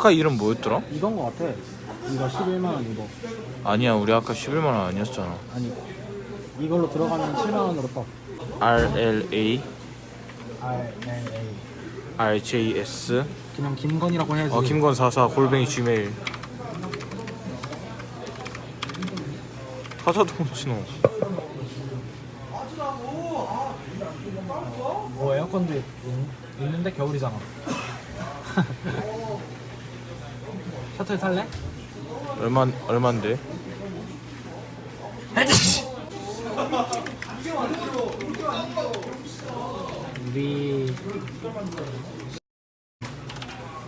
아까 이름 뭐였더라? 이건 거 같아. 이거 11만 원 이거. 아니야 우리 아까 11만 원 아니었잖아 아니 이걸로 들어가면 7만 원으로 떠. RLA R L A. RJS 그냥 김건이라고 해야지. 어 김건 44 골뱅이 gmail 하자도 못 치노 뭐 에어컨도 있, 있는데 겨울이잖아. 셔틀 탈래? 얼마 얼마인데? 우리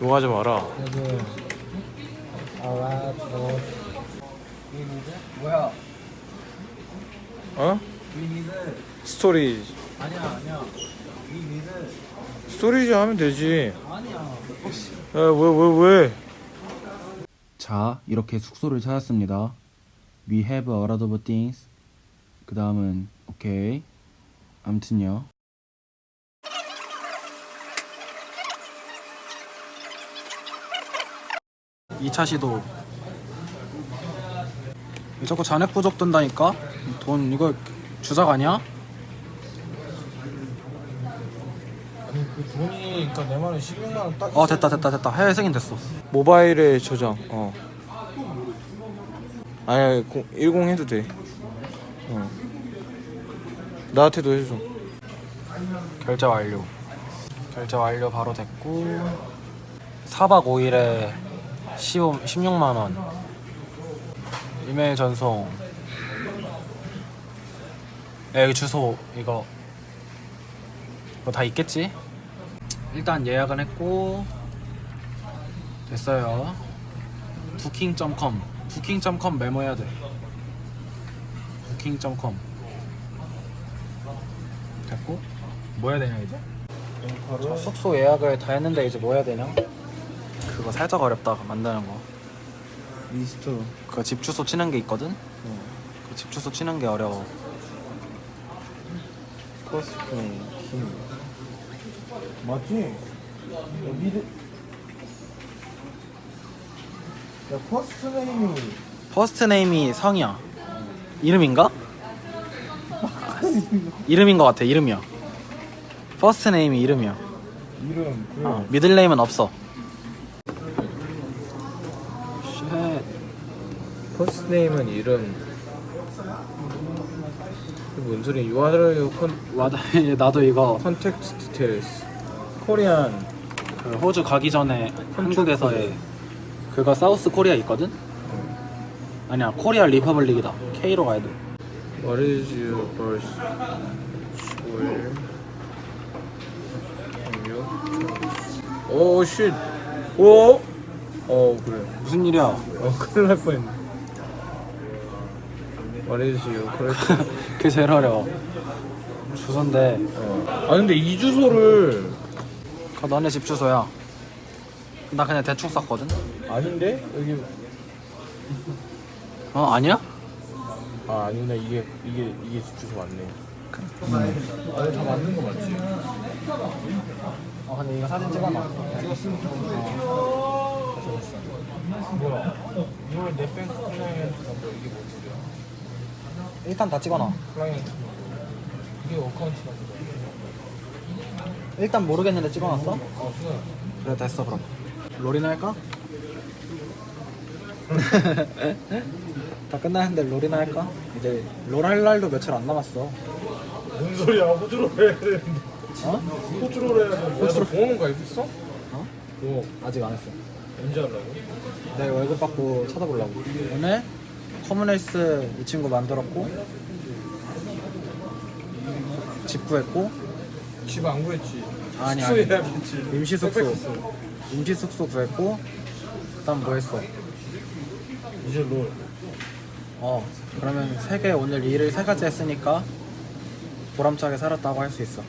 욕하지 마라 여기 어 뭐야? 어? 스토리 아니야 아니야 스토리지 하면 되지 아니야. 야왜왜 왜, 왜? 자, 이렇게 숙소를 찾았습니다. We have a lot of things. 그 다음은 오케이. 아무튼요. 이차 시도 자꾸 잔액 부족 뜬다니까? 돈 이거 주작 아니야? 아니 그 돈이 그니까 내 말은 16만 원딱 어 됐다 됐다 됐다. 해외 승인 됐어. 모바일에 저장 어. 아니 10 해도 돼. 어. 나한테도 해줘. 결제 완료. 결제 완료 바로 됐고 4박 5일에 15, 16만 원. 이메일 전송. 야, 여기 주소 이거. 이거 다 있겠지? 일단 예약은 했고 됐어요. 부킹.com 부킹.com 메모해야 돼. 부킹.com 됐고 뭐 해야 되냐 이제? 저 숙소 예약을 다 했는데 이제 뭐 해야 되냐? 그거 살짝 어렵다 만드는 거. 리스트. 그 집 주소 치는 게 있거든? 그 집 주소 치는 게 어려워. 코스프레 힘 맞지? 야 미드. 야 퍼스트 네임이. 퍼스트 네임이 성이야. 이름인가? 이름인 것 같아 이름이야. 퍼스트 네임이 이름이야. 이름 그. 어, 미들 네임은 없어. 쉣. 퍼스트 네임은 이름. 뭔 소리야? You are 컨, 와다 나도 이거 컨택트 디테일스 코리안 그 호주 가기 전에 한국에서의 그거 사우스 코리아 있거든? 아니야 코리아 리퍼블릭이다 K로 가야 돼 What is your birth? Where? 오 쉣. 오. 어 그래. 무슨 일이야 어 큰일 날 뻔했네. What is your correct? 그게 제일 어려워 주소인데 어. 아 근데 이 주소를 그거 너네 집 주소야 나 그냥 대충 썼거든 아닌데 여기 어 아니야? 아 아니구나 이게 이게 이게 집 주소 맞네. 아니 다 맞는 거 맞지? 어 근데 이거 사진 찍어놔 뭐야? 넷뱅 클라이언트 넘버 이게 뭔 소리야? 일단 다 찍어놔 클라이언트 이게 어카운트 넘버. 일단 모르겠는데 찍어놨어? 그래 됐어 그럼 롤이나 할까? 다 끝났는데 롤이나 할까? 이제 롤 할 날도 며칠 안 남았어 뭔 소리야? 호주로 해야 되는데. 어? 호주로 해야 되는데. 호주로 공원 가입했어? 어? 뭐 아직 안 했어 언제 하려고? 내일 월급 받고 찾아보려고 오늘 커뮤니스 이 친구 만들었고 집 구했고 집 안 구했지. 아니, 숙소 아니. 예약했지. 임시 숙소. 임시 숙소 구했고 그다음 뭐 했어? 이제 롤. 어 그러면 세개 오늘 일을 세 가지 했으니까 보람차게 살았다고 할 수 있어